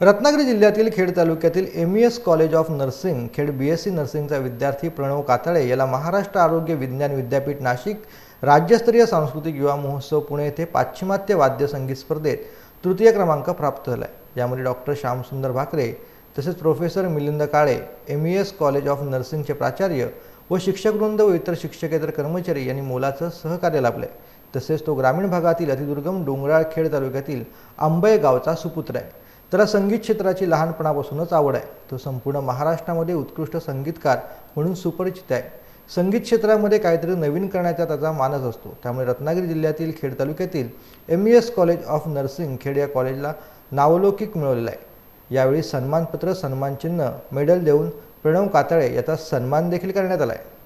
रत्नागिरी जिल्ह्यातील खेड तालुक्यातील M E S college of nursing Khed B S C नर्सिंगचा विद्यार्थी प्रणव कातळे याला महाराष्ट्र आरोग्य विज्ञान विद्यापीठ नाशिक राज्यस्तरीय सांस्कृतिक युवा महोत्सव पुणे येथे पाश्चिमात्य वाद्य संगीत स्पर्धेत तृतीय क्रमांक प्राप्त झाला आहे यामध्ये डॉक्टर श्यामसुंदर भाकरे तसेच professor Milind Kale M E S college of नर्सिंगचे प्राचार्य व शिक्षकवृंद व इतर शिक्षकेतर कर्मचारी यांनी मोलाचं सहकार्य लाभले तसेच तो ग्रामीण भागातील अतिदुर्गम डोंगराळ खेड तालुक्यातील आंबे गावचा सुपुत्र आहे. त्याला संगीत क्षेत्राची लहानपणापासूनच आवड आहे. तो संपूर्ण महाराष्ट्रामध्ये उत्कृष्ट संगीतकार म्हणून सुपरिचित आहे. संगीत क्षेत्रामध्ये काहीतरी नवीन करण्याचा त्याचा मानस असतो. त्यामुळे रत्नागिरी जिल्ह्यातील खेड तालुक्यातील M E S college of nursing Khed या कॉलेजला नावलौकिक मिळवलेला आहे. यावेळी सन्मानपत्र सन्मानचिन्ह मेडल देऊन प्रणव कातळे याचा सन्मान देखील करण्यात आला आहे.